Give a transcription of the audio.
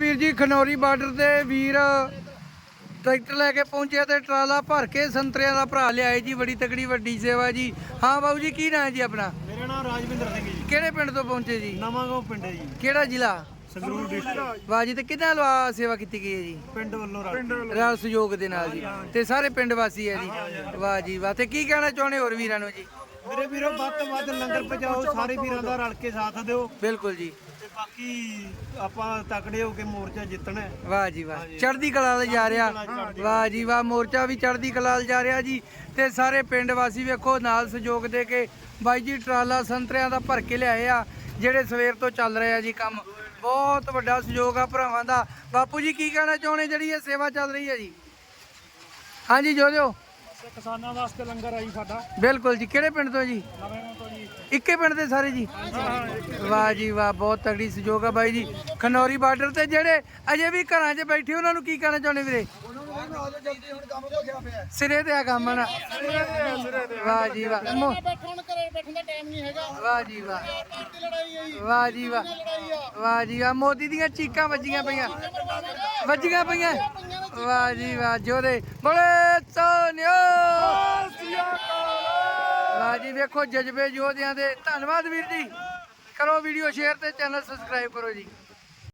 ਵੀਰ ਜੀ ਖਨੌਰੀ ਬਾਰਡਰ ਤੇ ਵੀਰ ਟਰੈਕਟਰ ਲੈ ਕੇ ਪਹੁੰਚਿਆ ਤੇ ਟਰਾਲਾ ਭਰ ਕੇ ਸੰਤਰਿਆਂ ਦਾ ਭਰਾ ਲਿਆਏ ਜੀ ਬੜੀ ਤਕੜੀ ਵੱਡੀ ਸੇਵਾ ਜੀ। ਹਾਂ ਬਾਬੂ ਜੀ ਕੀ ਨਾਂ ਹੈ ਜੀ ਆਪਣਾ? ਮੇਰਾ ਨਾਮ ਰਾਜਵਿੰਦਰ ਸਿੰਘ ਜੀ। ਕਿਹੜੇ ਪਿੰਡ ਤੋਂ ਪਹੁੰਚੇ ਜੀ? ਨਵਾਂਗਾਉਂ ਪਿੰਡ ਹੈ ਜੀ। ਕਿਹੜਾ ਜ਼ਿਲ੍ਹਾ? ਸੰਗਰੂਰ ਡਿਸਟ੍ਰਿਕਟ ਵਾਹ ਜੀ ਤੇ ਕਿਹਨਾਂ ਲਵਾ ਸੇਵਾ ਕੀਤੀ ਗਈ ਹੈ ਜੀ? ਪਿੰਡ ਵੱਲੋਂ ਰਾਲ ਸਹਿਯੋਗ ਦੇ ਨਾਲ ਜੀ। ਤੇ ਸਾਰੇ ਪਿੰਡ ਵਾਸੀ ਹੈ ਜੀ? ਵਾਹ ਜੀ ਵਾਹ। ਤੇ ਕੀ ਕਹਿਣਾ ਚਾਹੁੰਦੇ ਹੋਰ ਵੀਰਾਂ ਨੂੰ ਜੀ? ਮੇਰੇ ਵੀਰੋ ਵੱਧ ਤੋਂ ਵੱਧ ਲੰਗਰ ਪਹੁੰਚਾਓ ਸਾਰੇ ਵੀਰਾਂ ਦਾ ਰਲ ਕੇ ਸਾਥ ਦਿਓ। ਬਿਲਕੁਲ ਜੀ। ਬਾਕੀ ਆਪਾਂ ਤਕੜੇ ਹੋ ਕੇ ਮੋਰਚਾ ਜਿੱਤਣਾ ਹੈ। ਵਾਹ ਜੀ ਵਾਹ। ਚੜ੍ਹਦੀ ਕਲਾ ਵੱਲ ਜਾ ਰਿਹਾ। ਵਾਹ ਜੀ ਵਾਹ ਮੋਰਚਾ ਵੀ ਚੜ੍ਹਦੀ ਕਲਾ ਵੱਲ ਜਾ ਰਿਹਾ ਜੀ। ਤੇ ਸਾਰੇ ਪਿੰਡ ਵਾਸੀ ਵੇਖੋ ਨਾਲ ਸਹਿਯੋਗ ਦੇ ਕੇ ਬਾਈ ਜੀ ਟਰਾਲਾ ਸੰਤਰਿਆਂ ਦਾ ਭਰ ਕੇ ਲਿਆਏ ਆ ਜਿਹੜੇ ਸਵੇਰ ਤੋਂ ਚੱਲ ਰਹੇ ਆ ਜੀ ਕੰਮ। ਬਹੁਤ ਵੱਡਾ ਸਹਿਯੋਗ ਆ ਭਰਾਵਾਂ ਦਾ। ਬਾਪੂ ਜੀ ਕੀ ਕਹਿਣਾ ਚਾਹੁੰਦੇ ਜਿਹੜੀ ਇਹ ਸੇਵਾ ਚੱਲ ਰਹੀ ਹੈ ਜੀ। ਹਾਂਜੀ ਜੋਜੋ। ਕਿਸਾਨਾਂ ਵਾਸਤੇ ਲੰਗਰ ਆਈ ਸਾਡਾ। ਬਿਲਕੁਲ ਜੀ। ਕਿਹੜੇ ਪਿੰਡ ਤੋਂ ਜੀ? ਨਵੇਂ ਤੋਂ ਜੀ ਇੱਕੇ ਪਿੰਡ ਦੇ ਸਾਰੇ ਜੀ? ਵਾਹ ਜੀ ਵਾਹ, ਬਹੁਤ ਤਗੜੀ ਸਹਿਯੋਗ ਆ ਬਾਈ ਜੀ। ਖਨੌਰੀ ਬਾਰਡਰ ਤੇ ਜਿਹੜੇ ਅਜੇ ਵੀ ਘਰਾਂ 'ਚ ਬੈਠੇ, ਉਹਨਾਂ ਨੂੰ ਕੀ ਕਹਿਣਾ ਚਾਹੁੰਦੇ ਵੀਰੇ? ਸਿਰੇ ਤੇ ਆ ਕੰਮ ਨਾ। ਵਾਹ ਜੀ ਵਾਹ। ਵਾਹ ਜੀ ਵਾਹ। ਵਾਹ ਜੀ ਵਾਹ। ਵਾਹ ਜੀ ਵਾਹ। ਮੋਦੀ ਦੀਆਂ ਚੀਕਾਂ ਵੱਜੀਆਂ ਪਈਆਂ। ਵੱਜੀਆਂ ਪਈਆਂ। ਵਾਹ ਜੀ ਵਾਹ। ਜੋਰੇ ਬੋਲੇ ਸੋਨਿਓ। ਜੀ, ਵੇਖੋ ਜਜ਼ਬੇ ਯੋਧਿਆਂ ਦੇ। ਧੰਨਵਾਦ ਵੀਰ ਜੀ। ਕਰੋ ਵੀਡੀਓ ਸ਼ੇਅਰ ਤੇ ਚੈਨਲ ਸਬਸਕ੍ਰਾਈਬ ਕਰੋ ਜੀ।